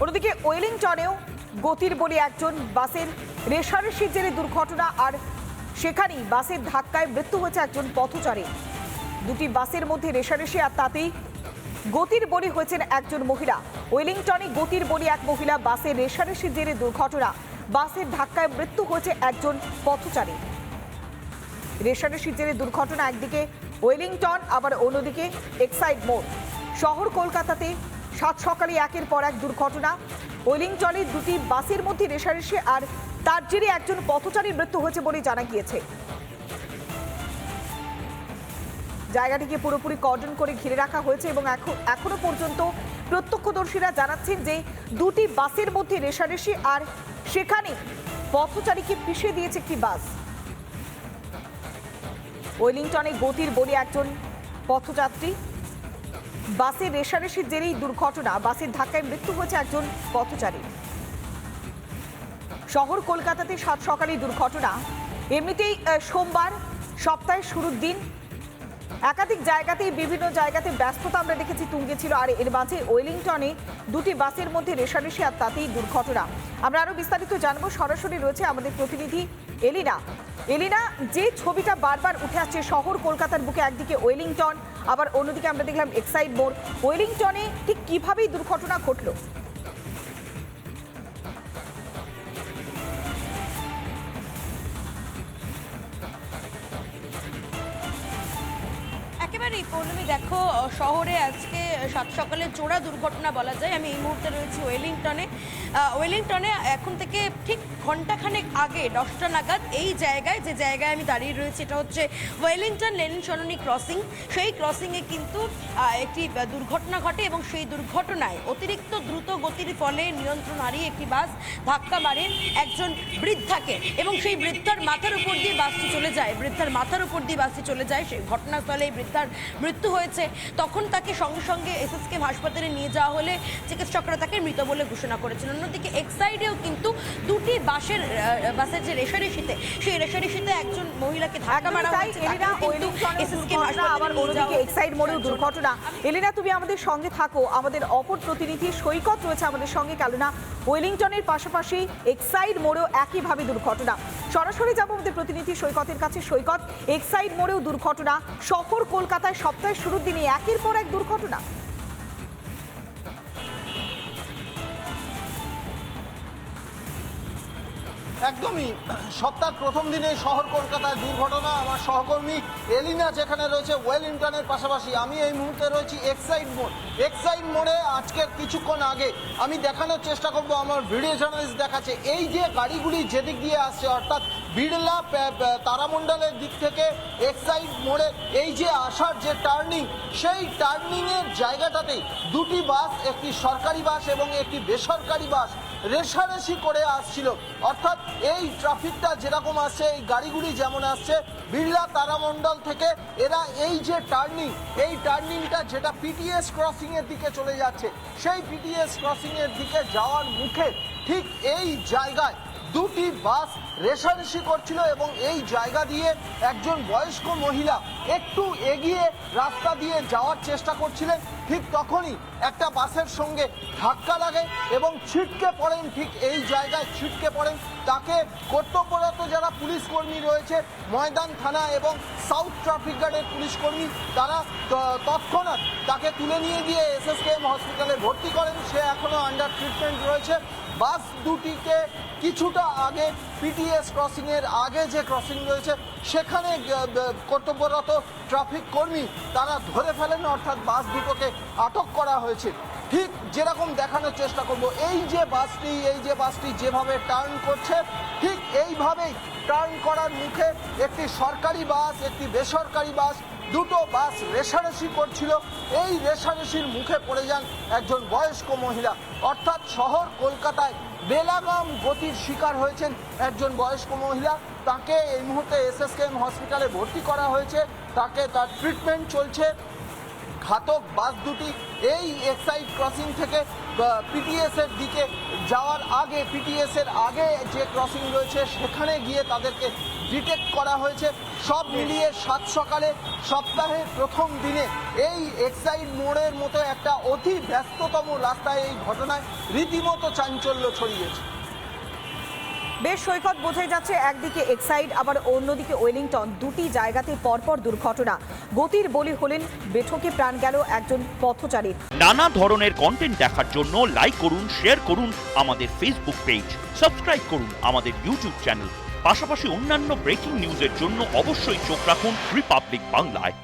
অন্যদিকে ওয়েলিংটনেও গতির বলি একজন বাসের রেশারেশির জেরে দুর্ঘটনা, আর সেখানেই বাসের ধাক্কায় মৃত্যু হয়েছে একজন পথচারী। দুটি বাসের মধ্যে রেশারেশি আর তাতেই গতির বলি হয়েছেন একজন মহিলা। ওয়েলিংটনে গতির বলি এক মহিলা, বাসের রেশারেশির জেরে দুর্ঘটনা, বাসের ধাক্কায় মৃত্যু হয়েছে একজন পথচারী। রেশারেশির জেরে দুর্ঘটনা একদিকে ওয়েলিংটন, আবার অন্যদিকে এক্সাইড মোড়। শহর কলকাতাতে সাত সকালে একের পর এক দুর্ঘটনা। ওয়েলিংটনে দুটি বাসের মধ্যে রেশারেশি আর তার জেরে একজন পথচারীর মৃত্যু হয়েছে বলে জানা গিয়েছে। জায়গাটিকে পুরোপুরি কর্ডন করে ঘিরে রাখা হয়েছে এবং এখন, এখনও পর্যন্ত প্রত্যক্ষদর্শীরা জানাচ্ছেন যে দুটি বাসের মধ্যে রেশারেশি আর সেখানে পথচারীকে পিষে দিয়েছে একটি বাস। ওয়েলিংটনে গতির বলি একজন পথযাত্রী। বাসের রেশারেশির জেরেই দুর্ঘটনা। বাসের ধাক্কায় মৃত্যু হয়েছে একজন পথচারী। শহর কলকাতাতে সাত সকালে দুর্ঘটনা। এমনিতেই সোমবার সপ্তাহের শুরুর দিন। একাধিক জায়গাতেই, বিভিন্ন জায়গাতে ব্যস্ততা আমরা দেখেছি, তুঙ্গে ছিল। আর এর মাঝে ওয়েলিংটনে দুটি বাসের মধ্যে রেশারেশি, আর তাতেই দুর্ঘটনা। আমরা আরও বিস্তারিত জানব। সরাসরি রয়েছে আমাদের প্রতিনিধি এলিনা। এলিনা, যে ছবিটা বারবার উঠে আসছে শহর কলকাতার বুকে, একদিকে ওয়েলিংটন আবার অন্যদিকে আমরা দেখলাম এক্সাইড মোড়। ওয়েলিংটনে ঠিক কিভাবেই দুর্ঘটনা ঘটলো? একেবারেই দেখো, শহরে আজকে সাত সকালে চোরা দুর্ঘটনা বলা যায়। আমি এই মুহূর্তে রয়েছি ওয়েলিংটনে। ওয়েলিংটনে এখন থেকে ঠিক ঘন্টাখানেক আগে, দশটা নাগাদ এই জায়গায়, যে জায়গায় আমি দাঁড়িয়ে রয়েছি, এটা হচ্ছে ওয়েলিংটন লেনিন সরণি ক্রসিং। সেই ক্রসিংয়ে কিন্তু একটি দুর্ঘটনা ঘটে এবং সেই দুর্ঘটনায় অতিরিক্ত দ্রুত গতির ফলে নিয়ন্ত্রণ হারিয়ে একটি বাস ধাক্কা মারে একজন বৃদ্ধাকে এবং সেই বৃদ্ধার মাথার উপর দিয়ে বাসটি চলে যায়। বৃদ্ধার মাথার উপর দিয়ে বাসটি চলে যায়। সেই ঘটনাস্থলে বৃদ্ধার মৃত্যু হয়েছে। তখন তাকে সঙ্গে সঙ্গে এসএসকেএম হাসপাতালে নিয়ে যাওয়া হলে চিকিৎসকরা তাকে মৃত বলে ঘোষণা করেছেন অন্যদিকে এক সাইডেও কিন্তু দুটি বাসের বাসের যে রেশারেশিতে সেই রেশারেশিতে একজন মহিলাকে ধাক্কা মারা হয়েছে। কিন্তু SSKM আবার অন্যদিকে এক্সাইড মোড়েও দুর্ঘটনা। এলিনা তুমি আমাদের সঙ্গে থাকো। আমাদের অপর প্রতিনিধি সৈকত রয়েছে আমাদের সঙ্গে কেননা ওয়েলিংটনের পাশাপাশি এক্সাইড মোড়েও একইভাবে দুর্ঘটনা। সরাসরি যাব আমাদের প্রতিনিধি সৈকতের কাছে। সৈকত এক্সাইড মোড়েও দুর্ঘটনা। শহর কলকাতায় সপ্তাহের শুরুর দিনে একের পর এক দুর্ঘটনা। একদমই। সপ্তাহের প্রথম দিনে শহর কলকাতায় দুর্ঘটনা। আমার সহকর্মী এলিনা যেখানে রয়েছে, ওয়েলিংটনের পাশাপাশি আমি এই মুহূর্তে রয়েছি এক্সাইড মোড়। এক্সাইড মোড়ে আজকের কিছুক্ষণ আগে আমি দেখানোর চেষ্টা করব, আমার ভিডিও জার্নালিস্ট দেখাচ্ছে। এই যে গাড়িগুলি যেদিক দিয়ে আসছে, অর্থাৎ বিড়লা তারামণ্ডলের দিক থেকে এক্সাইড মোড়ে এই যে আসার যে টার্নিং, সেই টার্নিংয়ের জায়গাটাতেই দুটি বাস, একটি সরকারি বাস এবং একটি বেসরকারি বাস রেশারেশি করে আসছিল। অর্থাৎ এই ট্রাফিকটা যেরকম আসছে, এই গাড়িগুলি যেমন আসছে, বিড়লা তারামণ্ডল থেকে এরা এই যে টার্নিং, এই টার্নিংটা যেটা পিটিএস ক্রসিং এর দিকে চলে যাচ্ছে, সেই পিটিএস ক্রসিং এর দিকে যাওয়ার মুখে ঠিক এই জায়গায় দুটি বাস রেশারেশি করছিল এবং এই জায়গা দিয়ে একজন বয়স্ক মহিলা একটু এগিয়ে রাস্তা দিয়ে যাওয়ার চেষ্টা করছিলেন। ঠিক তখনই একটা বাসের সঙ্গে ধাক্কা লাগে এবং ছিটকে পড়েন। ঠিক এই জায়গায় ছিটকে পড়েন। তাকে কর্তব্যরত যারা পুলিশ কর্মী রয়েছে, ময়দান থানা এবং সাউথ ট্রাফিক গার্ডের পুলিশ কর্মী, তারা তৎক্ষণাৎ তাকে তুলে নিয়ে গিয়ে এসএসকেএম হসপিটালে ভর্তি করেন। সে এখনও আন্ডার ট্রিটমেন্ট রয়েছে। বাস দুটিকে কিছুটা আগে পিটিএস ক্রসিং এর আগে যে ক্রসিং রয়েছে, সেখানে কর্তব্যরত ট্রাফিক কর্মী তারা ধরে ফেলেন, অর্থাৎ বাস দুটোকে আটক করা হয়েছে। ঠিক যেরকম দেখানোর চেষ্টা করব, এই যে বাসটি, এই যে বাসটি যেভাবে টার্ন করছে, ঠিক এইভাবেই টার্ন করার মুখে একটি সরকারি বাস, একটি বেসরকারি বাস দুটো বাস রেশারেশি করছিল। এই রেশারেশির মুখে পড়ে যান একজন বয়স্ক মহিলা। অর্থাৎ শহর কলকাতায় বেলাগাম গতির শিকার হয়েছেন একজন বয়স্ক মহিলা। তাকে এই মুহূর্তে এস এস এসএসকেএম হসপিটালে ভর্তি করা হয়েছে। তাকে তার ট্রিটমেন্ট চলছে। ঘাতক বাস দুটি এই এক্সাইড ক্রসিং থেকে পিটিএস এর দিকে যাওয়ার আগে পিটিএস এর আগে যে ক্রসিং রয়েছে, সেখানে গিয়ে তাদেরকে ডিটেক্ট করা হয়েছে। সব মিলিয়ে সাত সকালে সপ্তাহের প্রথম দিনে এই এক্সাইড মোড়ের মতো একটা অতি ব্যস্ততম রাস্তায় এই ঘটনায় রীতিমতো চাঞ্চল্য ছড়িয়েছে। বেশ সৈকত বোঝাই যাচ্ছে, একদিকে এক্সাইড, আবার অন্যদিকে ওয়েলিংটন। দুটি জায়গাতে পরপর দুর্ঘটনা। গতির বলি হলেন, বেঠকে প্রাণ গেল একজন পথচারী। নানা ধরনের কন্টেন্ট দেখার জন্য লাইক করুন শেয়ার করুন আমাদের ফেসবুক পেজ সাবস্ক্রাইব করুন আমাদের ইউটিউব চ্যানেল পাশাপাশি অন্যান্য ব্রেকিং নিউজের জন্য অবশ্যই চোখ রাখুন রিপাবলিক বাংলায়